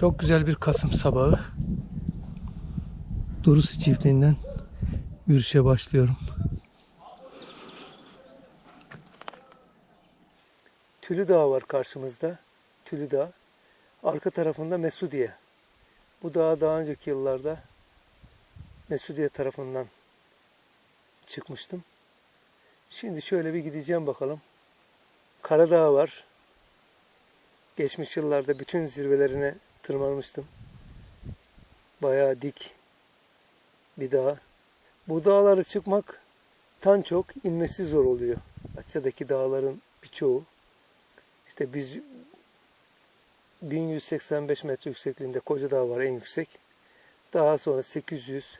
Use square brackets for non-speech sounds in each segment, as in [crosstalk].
Çok güzel bir Kasım sabahı. Durusu çiftliğinden yürüyüşe başlıyorum. Tülü Dağı var karşımızda. Tülü Dağı. Arka tarafında Mesudiye. Bu dağa daha önceki yıllarda Mesudiye tarafından çıkmıştım. Şimdi şöyle bir gideceğim bakalım. Karadağ var. Geçmiş yıllarda bütün zirvelerine tırmanmıştım. Bayağı dik bir dağ. Bu dağları çıkmak tan çok inmesi zor oluyor. Datça'daki dağların birçoğu. İşte biz 1185 metre yüksekliğinde Koca Dağ var en yüksek. Daha sonra 800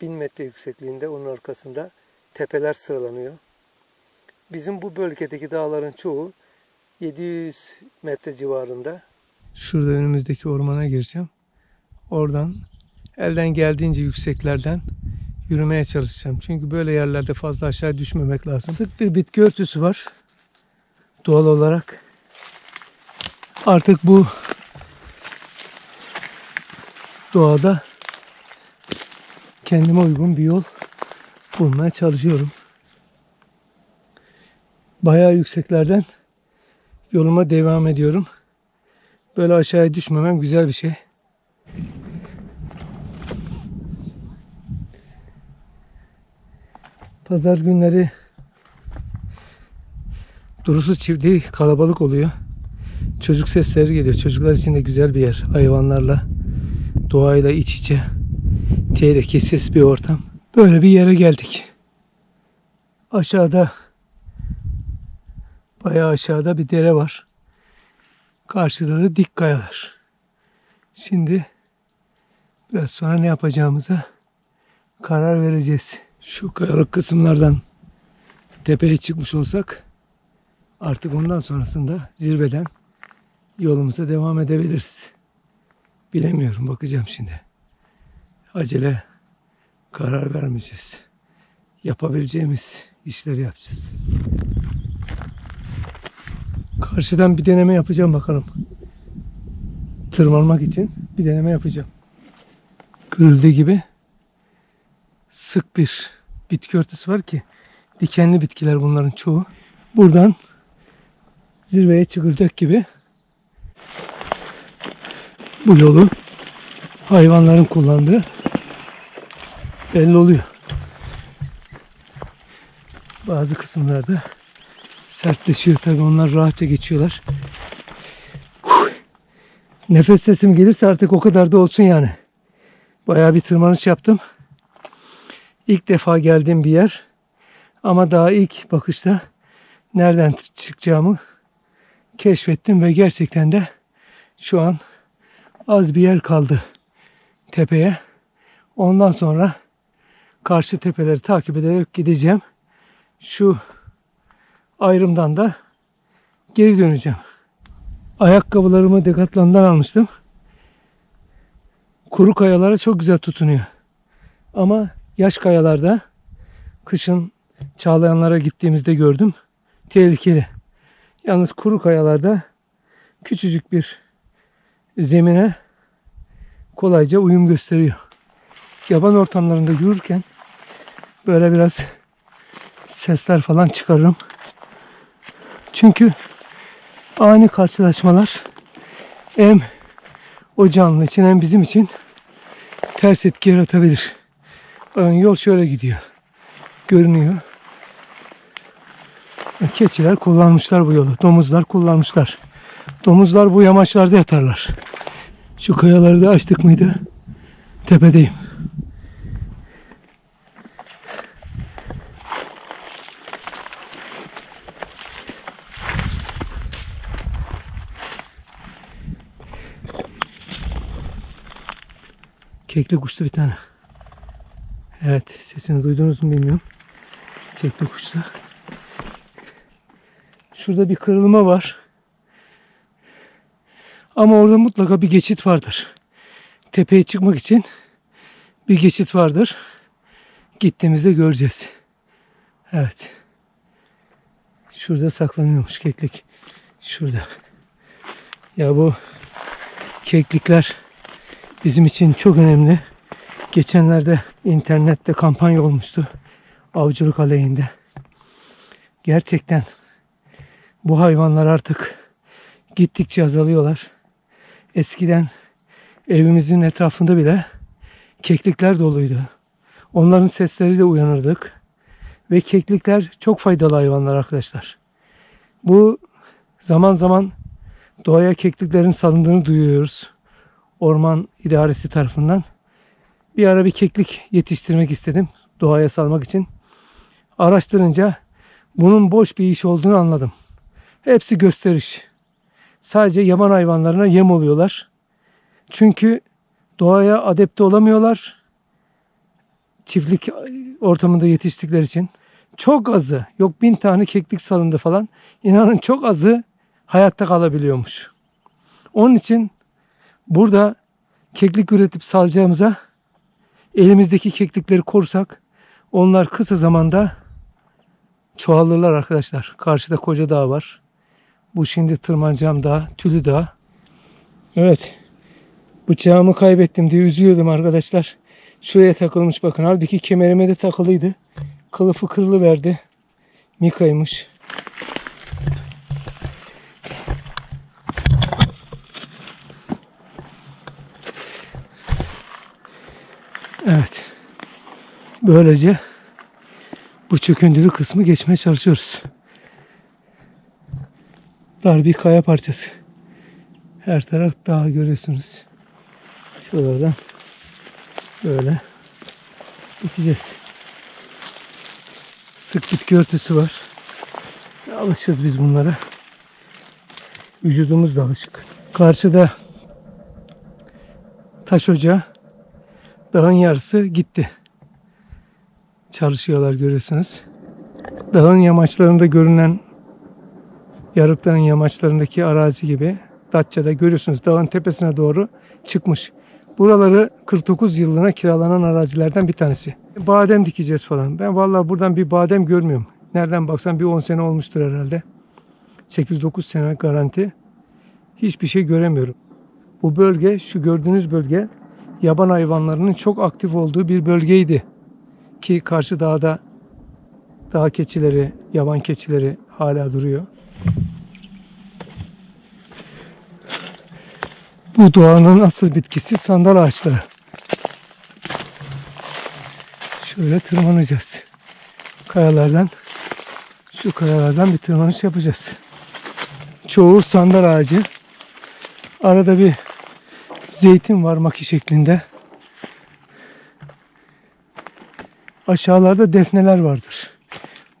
1000 metre yüksekliğinde onun arkasında tepeler sıralanıyor. Bizim bu bölgedeki dağların çoğu 700 metre civarında. Şurada önümüzdeki ormana gireceğim. Oradan elden geldiğince yükseklerden yürümeye çalışacağım. Çünkü böyle yerlerde fazla aşağı düşmemek lazım. Sık bir bitki örtüsü var. Doğal olarak. Artık bu doğada kendime uygun bir yol bulmaya çalışıyorum. Bayağı yükseklerden yoluma devam ediyorum. Böyle aşağıya düşmemem güzel bir şey. Pazar günleri Durusu çiftliği kalabalık oluyor. Çocuk sesleri geliyor. Çocuklar için de güzel bir yer. Hayvanlarla, doğayla iç içe. Tehlikesiz bir ortam. Böyle bir yere geldik. Aşağıda bayağı aşağıda bir dere var. Karşıda da dik kayalar. Şimdi biraz sonra ne yapacağımıza karar vereceğiz. Şu kayalık kısımlardan tepeye çıkmış olsak artık ondan sonrasında zirveden yolumuza devam edebiliriz. Bilemiyorum bakacağım şimdi. Acele karar vermeyeceğiz. Yapabileceğimiz işleri yapacağız. Karşıdan bir deneme yapacağım bakalım. Tırmanmak için bir deneme yapacağım. Görüldüğü gibi sık bir bitki örtüsü var ki dikenli bitkiler bunların çoğu. Buradan zirveye çıkılacak gibi bu yolu hayvanların kullandığı belli oluyor. Bazı kısımlarda sertleşiyor tabii onlar rahatça geçiyorlar. Nefes sesim gelirse artık o kadar da olsun yani. Bayağı bir tırmanış yaptım. İlk defa geldiğim bir yer. Ama daha ilk bakışta nereden çıkacağımı keşfettim ve gerçekten de şu an az bir yer kaldı tepeye. Ondan sonra karşı tepeleri takip ederek gideceğim. Şu ayrımdan da geri döneceğim. Ayakkabılarımı Decathlon'dan almıştım. Kuru kayalara çok güzel tutunuyor. Ama yaş kayalarda kışın Çağlayanlara gittiğimizde gördüm. Tehlikeli. Yalnız kuru kayalarda küçücük bir zemine kolayca uyum gösteriyor. Yaban ortamlarında yürürken böyle biraz sesler falan çıkarırım. Çünkü ani karşılaşmalar hem o canlı için hem bizim için ters etki yaratabilir. Ön yol şöyle gidiyor. Görünüyor. Keçiler kullanmışlar bu yolu. Domuzlar kullanmışlar. Domuzlar bu yamaçlarda yatarlar. Şu kayaları da açtık mıydı? Tepedeyim. Keklik uçtu bir tane. Evet sesini duydunuz mu bilmiyorum. Keklik uçtu. Şurada bir kırılma var. Ama orada mutlaka bir geçit vardır. Tepeye çıkmak için bir geçit vardır. Gittiğimizde göreceğiz. Evet. Şurada saklanıyormuş keklik. Şurada. Ya bu keklikler bizim için çok önemli. Geçenlerde internette kampanya olmuştu. Avcılık aleyhinde. Gerçekten bu hayvanlar artık gittikçe azalıyorlar. Eskiden evimizin etrafında bile keklikler doluydu. Onların sesleriyle uyanırdık. Ve keklikler çok faydalı hayvanlar arkadaşlar. Bu zaman zaman doğaya kekliklerin salındığını duyuyoruz. Orman idaresi tarafından. Bir ara bir keklik yetiştirmek istedim doğaya salmak için. Araştırınca bunun boş bir iş olduğunu anladım. Hepsi gösteriş. Sadece yaban hayvanlarına yem oluyorlar. Çünkü doğaya adapte olamıyorlar. Çiftlik ortamında yetiştikleri için. Çok azı, yok bin tane keklik salındı falan. İnanın çok azı hayatta kalabiliyormuş. Onun için burada keklik üretip salacağımıza elimizdeki keklikleri korursak onlar kısa zamanda çoğalırlar arkadaşlar. Karşıda koca dağ var. Bu şimdi tırmanacağım dağ, Tülü Dağ. Evet. Bıçağımı kaybettim diye üzülüyordum arkadaşlar. Şuraya takılmış bakın. Halbuki kemerime de takılıydı. Kılıfı kırılıverdi. Mika'ymış. Böylece bu çöküntülü kısmı geçmeye çalışıyoruz. Dar bir kaya parçası. Her taraf dağ görüyorsunuz. Şuralardan böyle geçeceğiz. Sık bitki örtüsü var. Alışacağız biz bunlara. Vücudumuz da alışık. Karşıda taş ocağı. Dağın yarısı gitti. Çalışıyorlar görüyorsunuz. Dağın yamaçlarında görünen Yarıkdağ'ın yamaçlarındaki arazi gibi Datça'da görüyorsunuz dağın tepesine doğru çıkmış. Buraları 49 yıllığına kiralanan arazilerden bir tanesi. Badem dikeceğiz falan. Ben vallahi buradan bir badem görmüyorum. Nereden baksan bir 10 sene olmuştur herhalde. 8-9 sene garanti. Hiçbir şey göremiyorum. Bu bölge, şu gördüğünüz bölge yaban hayvanlarının çok aktif olduğu bir bölgeydi. Ki karşı dağda dağ keçileri, yaban keçileri hala duruyor. Bu doğanın asıl bitkisi sandal ağaçları. Şöyle tırmanacağız. Kayalardan, şu kayalardan bir tırmanış yapacağız. Çoğu sandal ağacı. Arada bir zeytin var maki şeklinde. Aşağılarda defneler vardır.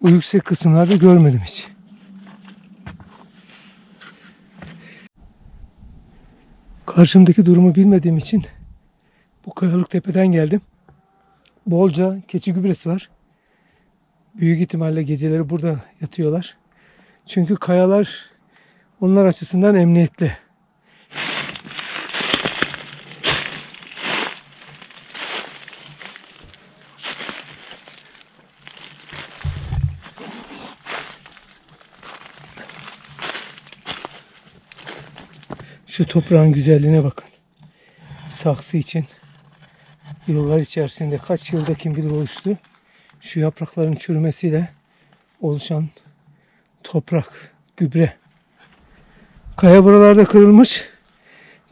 Bu yüksek kısımlarda görmedim hiç. Karşımdaki durumu bilmediğim için bu kayalık tepeden geldim. Bolca keçi gübresi var. Büyük ihtimalle geceleri burada yatıyorlar. Çünkü kayalar onlar açısından emniyetli. Şu toprağın güzelliğine bakın. Saksı için yıllar içerisinde kaç yılda kim bilir oluştu. Şu yaprakların çürümesiyle oluşan toprak, gübre. Kaya buralarda kırılmış.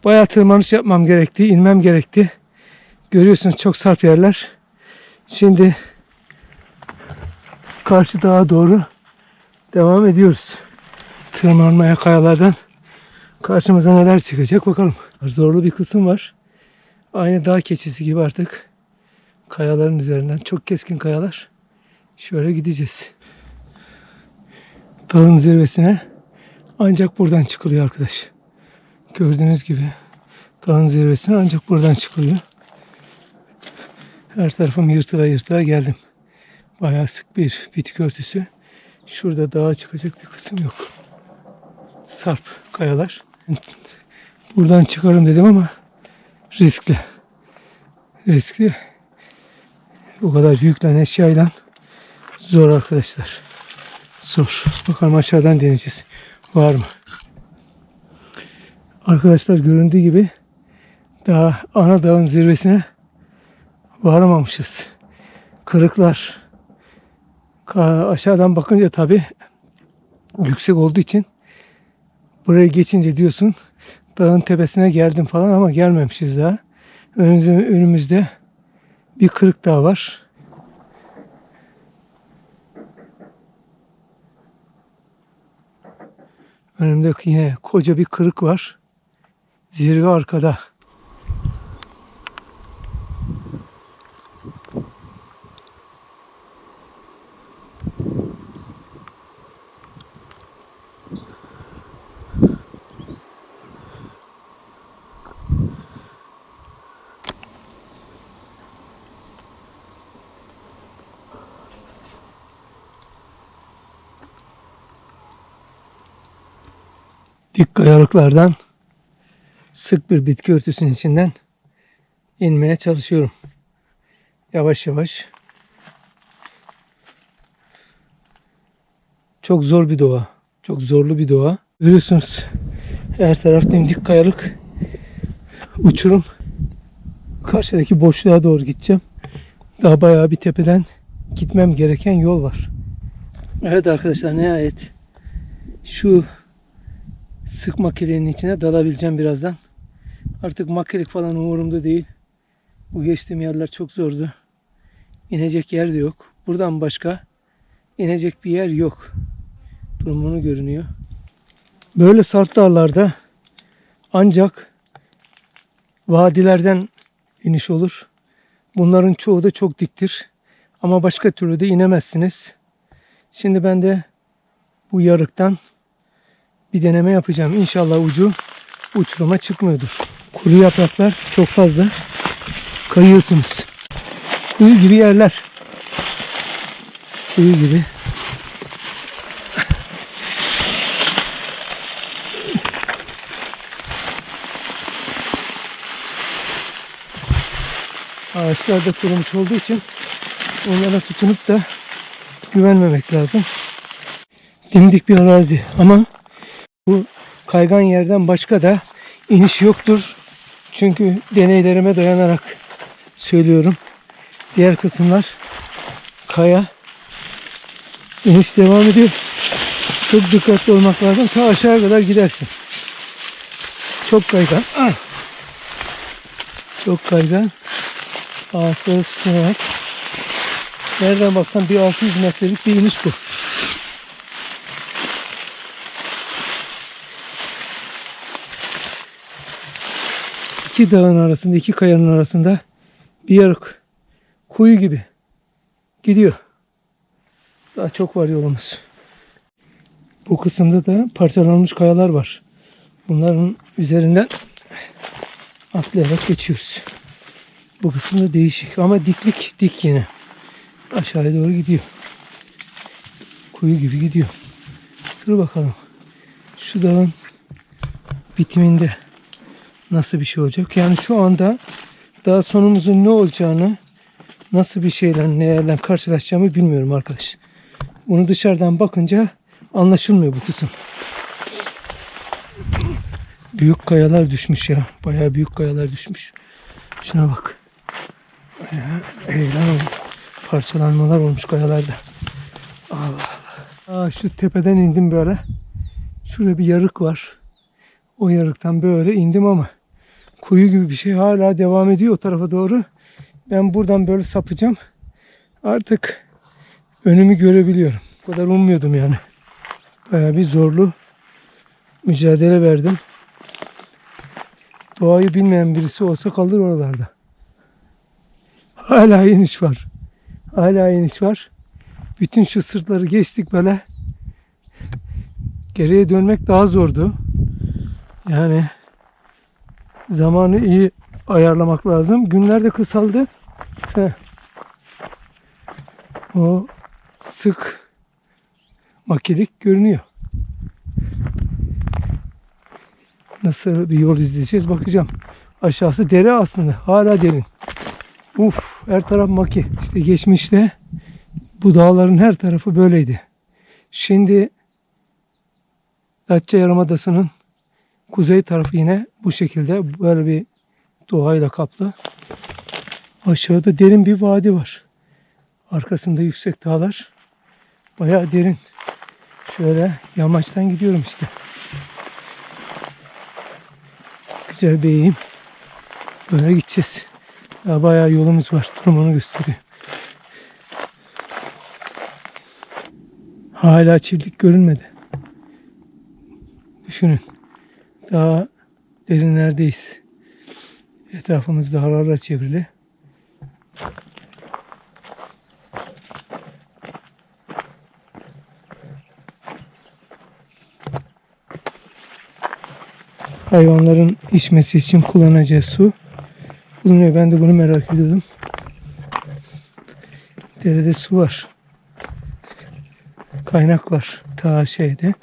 Bayağı tırmanış yapmam gerekti, inmem gerekti. Görüyorsunuz çok sarp yerler. Şimdi karşı dağa doğru devam ediyoruz. Tırmanmaya kayalardan. Karşımıza neler çıkacak bakalım. Zorlu bir kısım var. Aynı dağ keçisi gibi artık kayaların üzerinden çok keskin kayalar. Şöyle gideceğiz. Dağın zirvesine ancak buradan çıkılıyor arkadaş. Gördüğünüz gibi dağın zirvesine ancak buradan çıkılıyor. Her tarafım yırtıla yırtıla geldim. Bayağı sık bir bitki örtüsü. Şurada dağa çıkacak bir kısım yok. Sarp kayalar. [laughs] Buradan çıkarım dedim ama riskli. Riskli. Bu kadar büyüklen eşyayla zor arkadaşlar. Zor. Bakalım aşağıdan deneyeceğiz. Var mı? Arkadaşlar göründüğü gibi Daha ana dağın zirvesine varamamışız. Kırıklar. Aşağıdan bakınca tabii yüksek olduğu için buraya geçince diyorsun dağın tepesine geldim falan ama gelmemişiz daha. Önümüzde, önümüzde bir kırık dağ var. Önümde yine koca bir kırık var. Zirve arkada. Dik kayalıklardan sık bir bitki örtüsünün içinden inmeye çalışıyorum. Yavaş yavaş. Çok zor bir doğa. Çok zorlu bir doğa. Görüyorsunuz her taraf dimdik kayalık. Uçurum. Karşıdaki boşluğa doğru gideceğim. Daha bayağı bir tepeden gitmem gereken yol var. Evet arkadaşlar nihayet şu sık makinenin içine dalabileceğim birazdan. Artık makinelik falan umurumda değil. Bu geçtiğim yerler çok zordu. İnecek yer de yok. Buradan başka inecek bir yer yok. Durumunu görünüyor. Böyle sart dağlarda ancak vadilerden iniş olur. Bunların çoğu da çok diktir. Ama başka türlü de inemezsiniz. Şimdi ben de bu yarıktan bir deneme yapacağım. İnşallah ucu uçuruma çıkmıyordur. Kuru yapraklar çok fazla. Kayıyorsunuz. Kuyu gibi yerler. Kuyu gibi. Ağaçlar da kurumuş olduğu için onlara tutunup da güvenmemek lazım. Dimdik bir arazi ama bu kaygan yerden başka da iniş yoktur. Çünkü deneylerime dayanarak söylüyorum. Diğer kısımlar kaya. İniş devam ediyor. Çok dikkatli olmak lazım. Ta aşağıya kadar gidersin. Çok kaygan. [clears throat] Çok kaygan. Ağaçları tutunarak. Nereden baksan bir 600 metrelik bir iniş bu. İki dağın arasında, iki kayanın arasında bir yarık. Kuyu gibi gidiyor. Daha çok var yolumuz. Bu kısımda da parçalanmış kayalar var. Bunların üzerinden atlayarak geçiyoruz. Bu kısımda değişik ama diklik dik yine. Aşağıya doğru gidiyor. Kuyu gibi gidiyor. Dur bakalım. Şu dağın bitiminde nasıl bir şey olacak? Yani şu anda daha sonumuzun ne olacağını nasıl bir şeyle nelerle karşılaşacağımı bilmiyorum arkadaş. Bunu dışarıdan bakınca anlaşılmıyor bu kısım. Büyük kayalar düşmüş ya. Bayağı büyük kayalar düşmüş. Şuna bak. Oldu. Parçalanmalar olmuş kayalarda. Allah Allah. Aa, şu tepeden indim böyle. Şurada bir yarık var. O yarıktan böyle indim ama kuyu gibi bir şey hala devam ediyor o tarafa doğru. Ben buradan böyle sapacağım. Artık önümü görebiliyorum. O kadar ummuyordum yani. Bayağı bir zorlu mücadele verdim. Doğayı bilmeyen birisi olsa kalır oralarda. Hala iniş var. Hala iniş var. Bütün şu sırtları geçtik böyle. Geriye dönmek daha zordu. Yani zamanı iyi ayarlamak lazım. Günler de kısaldı. O sık makilik görünüyor. Nasıl bir yol izleyeceğiz bakacağım. Aşağısı dere aslında. Hala derin. Uf her taraf maki. İşte geçmişte bu dağların her tarafı böyleydi. Şimdi Datça Yarımadası'nın kuzey tarafı yine bu şekilde böyle bir doğayla kaplı. Aşağıda derin bir vadi var. Arkasında yüksek dağlar. Bayağı derin. Şöyle yamaçtan gidiyorum işte. Güzel bir eğim. Böyle gideceğiz. Daha bayağı yolumuz var. Durum onu gösteriyor. Hala çiftlik görünmedi. Düşünün. Daha derinlerdeyiz. Etrafımız dağlarla çevrili. Hayvanların içmesi için kullanacağı su bulunuyor. Ben de bunu merak ediyordum. Derede su var. Kaynak var. Ta şeyde.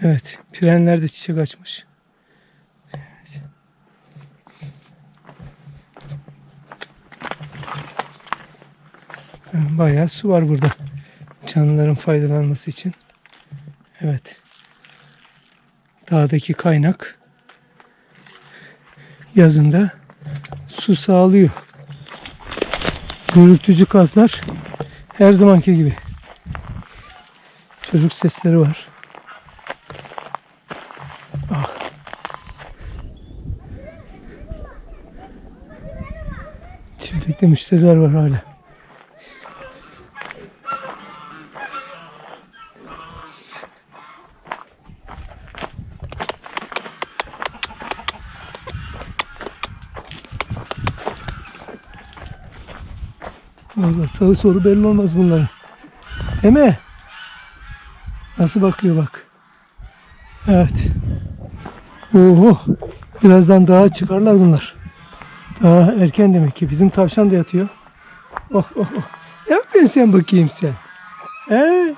Evet. Pirenler de çiçek açmış. Bayağı su var burada. Canlıların faydalanması için. Evet. Dağdaki kaynak yazında su sağlıyor. Gürültücü kazlar her zamanki gibi. Çocuk sesleri var. Ah. Çiftlikte müşteriler var hala. Vallahi sağı soru belli olmaz bunların. Değil mi? Nasıl bakıyor bak. Evet. Oho. Birazdan daha çıkarlar bunlar. Daha erken demek ki. Bizim tavşan da yatıyor. Oh oh oh. Ne yapıyorsun sen bakayım sen? He?